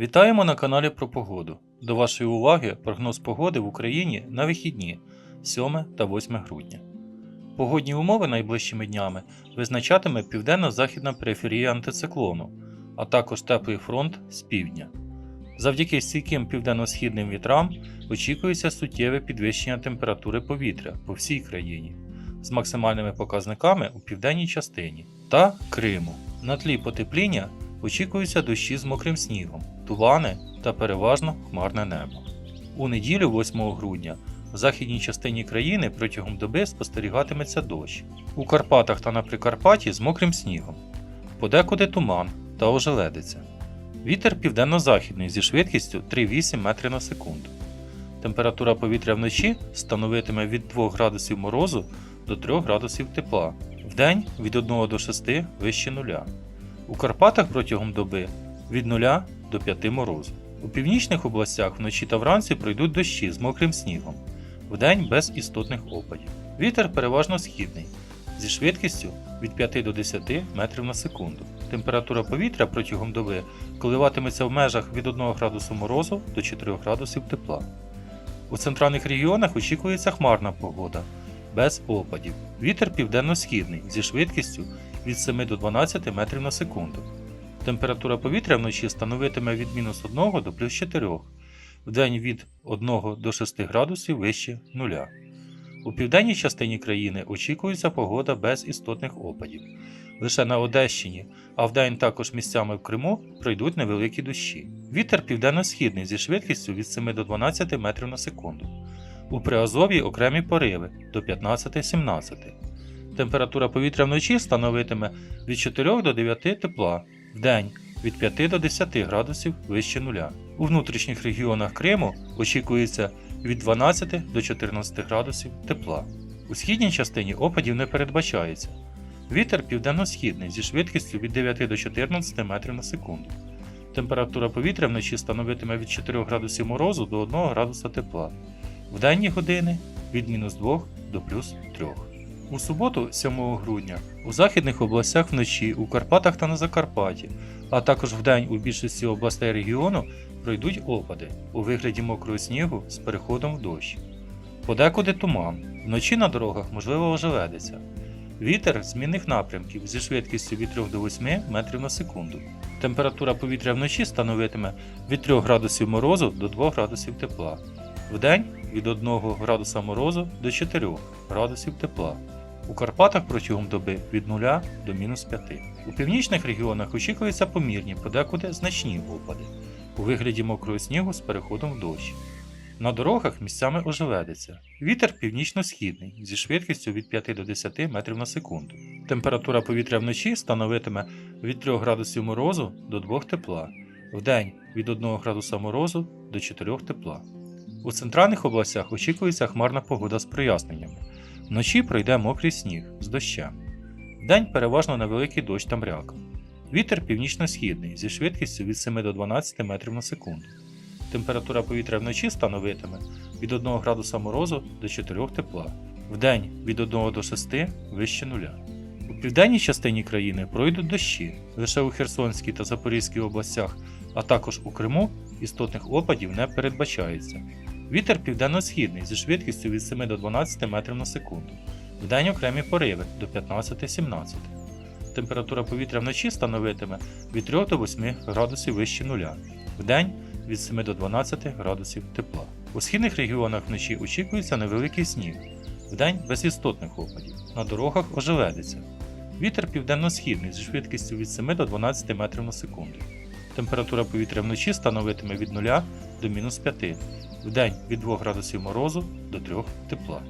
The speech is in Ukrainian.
Вітаємо на каналі про погоду. До вашої уваги прогноз погоди в Україні на вихідні 7 та 8 грудня. Погодні умови найближчими днями визначатиме південно-західна периферія антициклону, а також теплий фронт з півдня. Завдяки стійким південно-східним вітрам очікується суттєве підвищення температури повітря по всій країні з максимальними показниками у південній частині та Криму. На тлі потепління очікуються дощі з мокрим снігом, тумани та переважно хмарне небо. У неділю 8 грудня в західній частині країни протягом доби спостерігатиметься дощ. У Карпатах та на Прикарпатті з мокрим снігом, подекуди туман та ожеледиця. Вітер південно-західний зі швидкістю 3,8 метри на секунду. Температура повітря вночі становитиме від 2 градусів морозу до 3 градусів тепла, вдень від 1 до 6 вище нуля. У Карпатах протягом доби від 0 до 5 морозу. У північних областях вночі та вранці пройдуть дощі з мокрим снігом, вдень без істотних опадів. Вітер переважно східний, зі швидкістю від 5 до 10 метрів на секунду. Температура повітря протягом доби коливатиметься в межах від 1 градусу морозу до 4 градусів тепла. У центральних регіонах очікується хмарна погода, без опадів. Вітер південно-східний зі швидкістю від 7 до 12 метрів на секунду. Температура повітря вночі становитиме від мінус 1 до плюс 4, вдень від 1 до 6 градусів вище нуля. У південній частині країни очікується погода без істотних опадів. Лише на Одещині, а вдень також місцями в Криму пройдуть невеликі дощі. Вітер південно-східний зі швидкістю від 7 до 12 метрів на секунду. У Приазов'ї окремі пориви до 15-17. Температура повітря вночі становитиме від 4 до 9 тепла, вдень від 5 до 10 градусів вище нуля. У внутрішніх регіонах Криму очікується від 12 до 14 градусів тепла. У східній частині опадів не передбачається. Вітер південно-східний зі швидкістю від 9 до 14 метрів на секунду. Температура повітря вночі становитиме від 4 градусів морозу до 1 градуса тепла. В денні години від мінус 2 до плюс 3. У суботу, 7 грудня, у західних областях вночі, у Карпатах та на Закарпатті, а також вдень у більшості областей регіону пройдуть опади у вигляді мокрого снігу з переходом в дощ. Подекуди туман, вночі на дорогах можливо ожеледиться. Вітер змінних напрямків зі швидкістю від 3 до 8 метрів на секунду. Температура повітря вночі становитиме від 3 градусів морозу до 2 градусів тепла. Вдень від 1 градуса морозу до 4 градусів тепла. У Карпатах протягом доби від 0 до мінус 5. У північних регіонах очікуються помірні, подекуди значні опади у вигляді мокрого снігу з переходом в дощ. На дорогах місцями ожеледиться. Вітер північно-східний зі швидкістю від 5 до 10 метрів на секунду. Температура повітря вночі становитиме від 3 градусів морозу до 2 тепла, вдень від 1 градуса морозу до 4 тепла. У центральних областях очікується хмарна погода з проясненнями. Вночі пройде мокрий сніг з дощем. Вдень переважно невеликий дощ та мряка. Вітер північно-східний зі швидкістю від 7 до 12 метрів на секунду. Температура повітря вночі становитиме від 1 градуса морозу до 4 тепла, вдень від 1 до 6 вище нуля. У південній частині країни пройдуть дощі лише у Херсонській та Запорізькій областях, а також у Криму істотних опадів не передбачається. Вітер південно-східний зі швидкістю від 7 до 12 метрів на секунду. Вдень окремі пориви до 15-17. Температура повітря вночі становитиме від 3 до 8 градусів вище нуля. Вдень від 7 до 12 градусів тепла. У східних регіонах вночі очікується невеликий сніг, вдень без істотних опадів. На дорогах ожеледиться. Вітер південно-східний зі швидкістю від 7 до 12 метрів на секунду. Температура повітря вночі становитиме від 0 до мінус 5, вдень від 2 градусів морозу до 3 тепла.